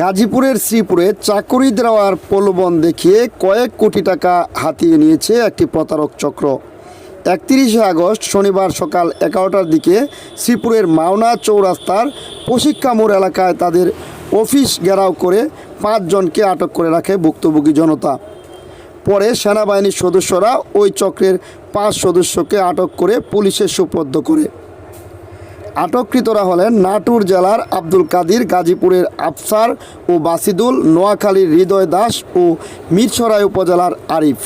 গাজীপুরের শ্রীপুরে চাকরি দেওয়ার প্রলোভন দেখিয়ে কয়েক কোটি টাকা হাতিয়ে নিয়েছে একটি প্রতারক চক্র। একত্রিশে আগস্ট শনিবার সকাল এগারোটার দিকে শ্রীপুরের মাওনা চৌরাস্তার প্রশিক্ষা মোড় এলাকায় তাদের অফিস ঘেরাও করে পাঁচজনকে আটক করে রাখে ভুক্তভোগী জনতা। পরে সেনাবাহিনীর সদস্যরা ওই চক্রের পাঁচ সদস্যকে আটক করে পুলিশের সুপর্দ করে। আটককৃতরা হলেন নাটোর জেলার আব্দুল কাদির, গাজীপুরের আফসার ও বাসিদুল, নোয়াখালীর হৃদয় দাস ও মিরসরাই উপজেলার আরিফ।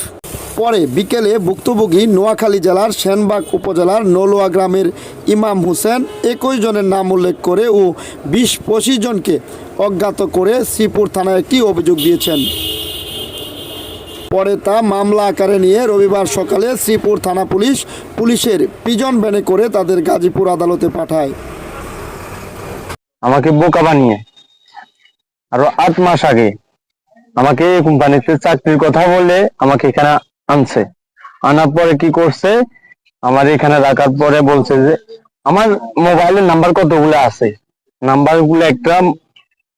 পরে বিকেলে ভুক্তভোগী নোয়াখালী জেলার সেনবাগ উপজেলার নলুয়া গ্রামের ইমাম হোসেন একুশ জনের নাম উল্লেখ করে ও বিশ পঁচিশ জনকে অজ্ঞাত করে শ্রীপুর থানায় একটি অভিযোগ দিয়েছেন। পরে তা মামলা আকারে নিয়ে রবিবার সকালে শ্রীপুর থানা পুলিশ পুলিশের পিজন ভ্যানে করে তাদের গাজীপুর আদালতে পাঠায়। আমাকে বোকা বানিয়ে আরও আট মাস আগে আমাকে কোম্পানিতে চাকরির কথা বলে আমাকে এখানে আনছে। আনার পরে কি করছে? আমার এখানে রাখার পরে বলছে যে আমার মোবাইলের নাম্বার কতগুলো আছে? নাম্বারগুলো একটা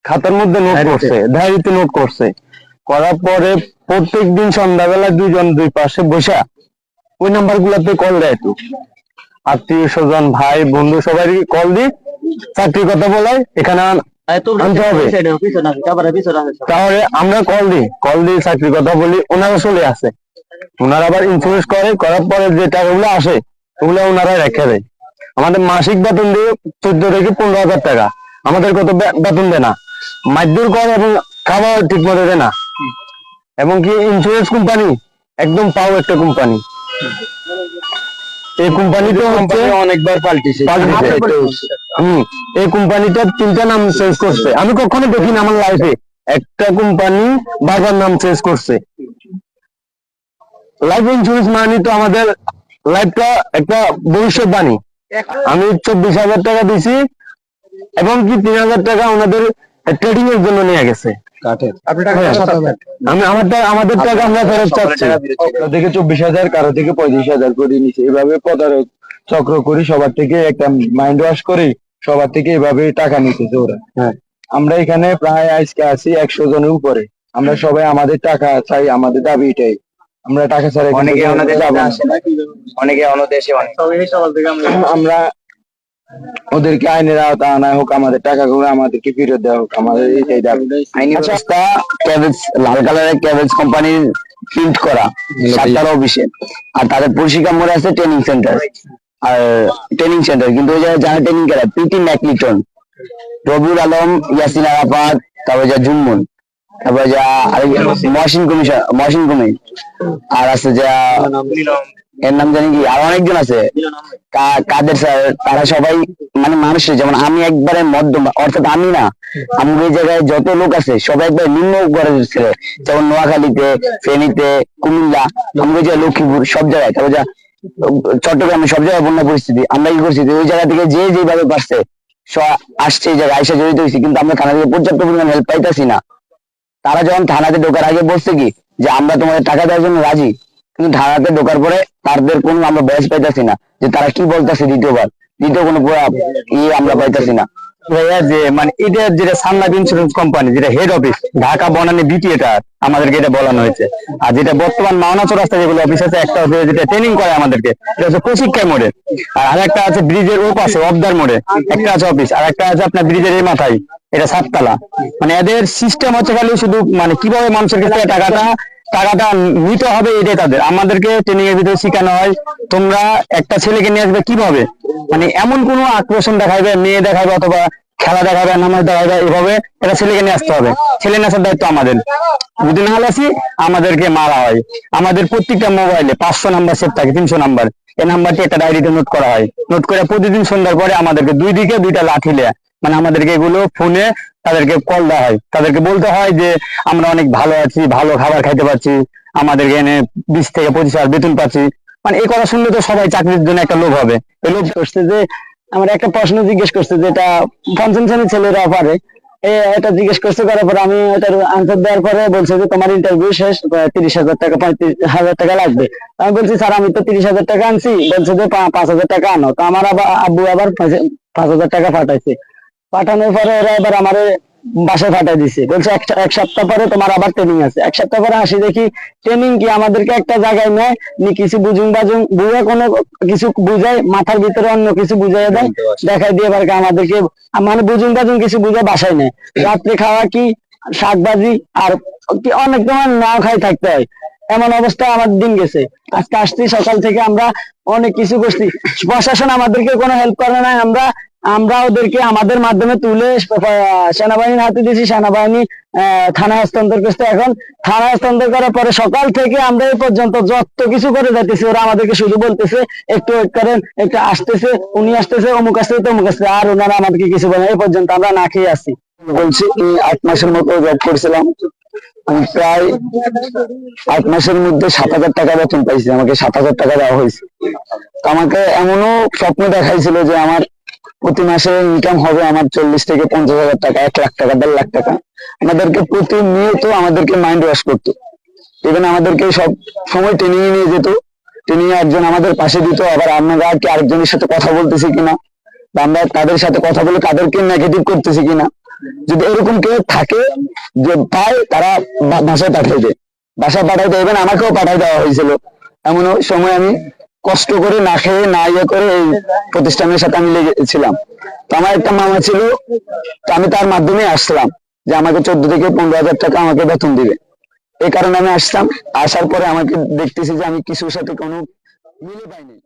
খাতার মধ্যে নোট করছে ডায়েরিতে নোট করছে। করার পরে প্রত্যেক দিন সন্ধ্যাবেলা দুইজন দুই পাশে বসা ওই নাম্বার গুলাতে কল দেয় তো আত্মীয় স্বজন ভাই বন্ধু সবাই কল দি চাকরির কথা বলায় এখানে আনতে হবে। তাহলে আমরা কল দিই কল দিয়ে চাকরির কথা বলি ওনারা চলে আসে। ওনারা আবার ইন্স্যুরেন্স করে করার পরে যে টাকাগুলো আসে ওগুলো ওনারা রেখে দেয়। আমাদের মাসিক বেতন দিয়ে চোদ্দ থেকে পনেরো হাজার টাকা। আমাদের কত বেতন দেয় না। মাইদুর করে এবং খাবার ঠিক মতো দেয় না। এবং কি ইন্স্যুরেন্স কোম্পানি একদম পাও একটা কোম্পানি এই কোম্পানিতে হচ্ছে অনেকবার পাল্টিছে। পাল্টিছে। হুম এই কোম্পানিটার তিনটা নাম চেঞ্জ করছে। আমি কখনো দেখিনি আমার লাইফে একটা কোম্পানি বাজার নাম চেঞ্জ করছে। লাইফ ইন্স্যুরেন্স মানে তো আমাদের লাইফটা একটা ভবিষ্যৎবাণী আমি চব্বিশ হাজার টাকা দিছি এবং কি তিন হাজার টাকা ওনাদের ট্রেডিং এর জন্য নিয়ে গেছে। কাঠের। আমি আমার আমাদের টাকা আমরা ফেরত চাচ্ছি। থেকে চব্বিশ হাজার কারও থেকে পঁয়ত্রিশ হাজার করে নিচ্ছে এভাবে প্রতারক চক্র করি সবার থেকে একটা মাইন্ড ওয়াশ করি সবার থেকে এভাবে টাকা নিতেছে ওরা। হ্যাঁ। আমরা এখানে প্রায় আজকে আছি একশো জনের উপরে। আমরা সবাই আমাদের টাকা চাই আমাদের দাবি এটাই। আমরা টাকা ছাড়া অনেকে আমাদের অনেকে অনদেশে অনেক আমরা ওদেরকে আইনের আওতা আনা হোক আমাদের টাকাগুলো আমাদেরকে ফেরত দেওয়া হোক আমাদের এটাই দাবি। আইনি ব্যবস্থা ক্যাবেজ লাল কালারের ক্যাবেজ কোম্পানির প্রিন্ট করা সাতটার অফিসে আর তাদের পরিষিকা মোড়ে আছে ট্রেনিং সেন্টার আর ট্রেনিং সেন্টার কিন্তু ওই জায়গায় যারা ট্রেনিং করে পিটি ম্যাকলিটন রবিউল আলম ইয়াসিন আরাফাত তারপরে যা জুম্মন তারপরে যা আর মহসিন কমিশন মহসিন কমি আর আছে যা এর নাম জানি কি, আর অনেকজন আছে। কাদের স্যার, তারা সবাই মানে মানুষের যেমন আমি একবারে মধ্যম, অর্থাৎ আমি না। আমাদের এই জায়গায় যত লোক আছে, সবাই একবার নিম্ন গড়ের ছেলে। যেমন নোয়াখালীতে, ফেনীতে, কুমিল্লা আমাদের যে লক্ষ্মীপুর, সব জায়গায়। তারপর যা, চট্টগ্রামে সব জায়গায় বন্যা পরিস্থিতি, আমরা কি করছি? ওই জায়গা থেকে যে যেভাবে পারছে আসছে এই জায়গায়, আইসা জড়িত হয়েছি। কিন্তু আমরা থানা থেকে পর্যাপ্ত পরিমাণ হেল্প পাইতাছি না। তারা যখন থানাতে ঢোকার আগে বলছে কি, যে আমরা তোমাদের টাকা দেওয়ার জন্য রাজি কিন্তু থানাতে ঢোকার পরে তাদের কোনো আমরা বয়স পাইতাছি না। যে তারা কি বলতেছে দ্বিতীয়বার। দ্বিতীয় কোনো ইয়ে আমরা পাইতাছি না। ভাইয়া, যে মানে এটা যেটা সান্নাব ইন্স্যুরেন্স কোম্পানি যেটা হেড অফিস ঢাকা বনানী বিটি এটা আমাদেরকে এটা বলানো হয়েছে। আর যেটা বর্তমান মাওনা চৌরাস্তা যেগুলো অফিস আছে, একটা হচ্ছে যেটা ট্রেনিং করে আমাদেরকে, এটা হচ্ছে প্রশিক্ষায় মোড়ে। আর আরেকটা আছে ব্রিজের ও পাশে, অবদার মোড়ে, একটা আছে অফিস আর একটা আছে আপনার ব্রিজের মাথায়, এটা সাততলা। মানে এদের সিস্টেম হচ্ছে খালি শুধু মানে কীভাবে মানুষের কাছ টাকাটা টাকাটা নিতে হবে এটাই তাদের। আমাদেরকে ট্রেনিং এর ভিতরে শেখানো হয়, তোমরা একটা ছেলেকে নিয়ে আসবে কীভাবে? মানে এমন কোনো আকর্ষণ দেখাবে মেয়ে দেখাবে অথবা খেলা দেখাবে নামাজ দেখাবে এভাবে একটা ছেলেকে নিয়ে আসতে হবে। ছেলে নিয়ে আসার দায়িত্ব আমাদের। যদি না আসি, আমাদেরকে মারা হয়। আমাদের প্রত্যেকটা মোবাইলে পাঁচশো নাম্বার সেট থাকে, তিনশো নাম্বার এই নাম্বারটি একটা ডায়েরিতে নোট করা হয়। নোট করে প্রতিদিন সন্ধ্যার পরে আমাদেরকে দুই দিকে দুইটা লাঠি দেয় মানে আমাদেরকে এগুলো ফোনে তাদেরকে কল দেওয়া হয়। তাদেরকে বলতে হয় যে আমরা অনেক ভালো আছি ভালো খাবার খাইতে পারছি আমাদেরকে এনে বিশ থেকে পঁচিশ হাজার বেতন পাচ্ছি। মানে এই কথা শুনলে তো সবাই চাকরির জন্য একটা লোভ হবে। এই লোভ করছে যে আমার একটা প্রশ্ন জিজ্ঞেস করছে যেটা পঞ্চম শ্রেণির ছেলেরা পারে। এটা জিজ্ঞেস করছে করার পরে আমি এটার আনসার দেওয়ার পরে বলছে যে তোমার ইন্টারভিউ শেষ তিরিশ হাজার টাকা পঁয়ত্রিশ হাজার টাকা লাগবে। আমি বলছি স্যার আমি তো তিরিশ হাজার টাকা আনছি। বলছে যে পাঁচ হাজার টাকা আনো। তো আমার আবার আব্বু আবার পাঁচ পাঁচ হাজার টাকা পাঠাইছে। পাঠানোর পরে ওরা এবার আমার বাসায় পাঠিয়ে দিছে। বলছে এক সপ্তাহ পরে তোমার আবার ট্রেনিং আছে। এক সপ্তাহ পরে আসি দেখি ট্রেনিং কি আমাদেরকে একটা জায়গায় নেয় নি কিছু বুঝুং বাজুং বুঝে কোনো কিছু বুঝায় মাথার ভিতরে অন্য কিছু বুঝাই দেয় দেখাই দিয়ে এবার আমাদেরকে মানে বুঝুং বাজুং কিছু বুঝে বাসায় নেয়। রাত্রে খাওয়া কি শাকবাজি আর কি অনেক তোমার নাও খাই থাকতে হয়। এমন অবস্থা আমার দিন গেছে। আজকে আসছি সকাল থেকে আমরা অনেক কিছু করছি। প্রশাসন আমাদেরকে কোনো হেল্প করে না আমরা আমরা ওদেরকে আমাদের মাধ্যমে তুলে সেনাবাহিনীর হাতে দিয়েছি। সেনাবাহিনী থানায় হস্তান্তর করছে এখন। থানা হস্তান্তর করার পরে সকাল থেকে আমরা এই পর্যন্ত যত কিছু করে যাইতেছি, ওরা আমাদেরকে শুধু বলতেছে, একটু ওয়েট করেন, একটু আসতেছে, উনি আসতেছে, অমুক আসতেছে তমুক আসতেছে আর ওনারা আমাদেরকে কিছু বলে এই পর্যন্ত আমরা না খেয়ে আসছি বলছি আট মাসের মতো জব করছিলাম। আমি প্রায় আট মাসের মধ্যে সাত হাজার টাকা বেতন পাইছি। আমাকে সাত হাজার টাকা দেওয়া হয়েছে। আমাকে এমনও স্বপ্ন দেখাইছিল যে আমার প্রতি মাসে ইনকাম হবে আমার চল্লিশ থেকে পঞ্চাশ হাজার টাকা, এক লাখ টাকা, দেড় লাখ টাকা। আমাদেরকে প্রতিনিয়ত আমাদেরকে মাইন্ড ওয়াশ করতো। ইভেন আমাদেরকে সব সময় ট্রেনিং নিয়ে যেত। ট্রেনিং একজন আমাদের পাশে দিত, আবার আমরা কি আরেকজনের সাথে কথা বলতেছি কিনা, বা আমরা তাদের সাথে কথা বলে তাদেরকে নেগেটিভ করতেছি কিনা। যদি এরকম কেউ থাকে, যে পায়, তারা বাসায় পাঠিয়ে দেয়। বাসায় পাঠাই দেয় even আমাকেও পাঠাই দেওয়া হয়েছিল। এমন সময় আমি কষ্ট করে না খেয়ে, না ইয়ে করে এই প্রতিষ্ঠানের সাথে আমি লেগেছিলাম। তো আমার একটা মামা ছিল, তো আমি তার মাধ্যমে আসলাম যে আমাকে চোদ্দ থেকে পনেরো হাজার টাকা আমাকে বেতন দিবে। এই কারণে আমি আসলাম। আসার পরে আমাকে দেখতেছি যে আমি কিছুর সাথে কোনো মিলে পাইনি।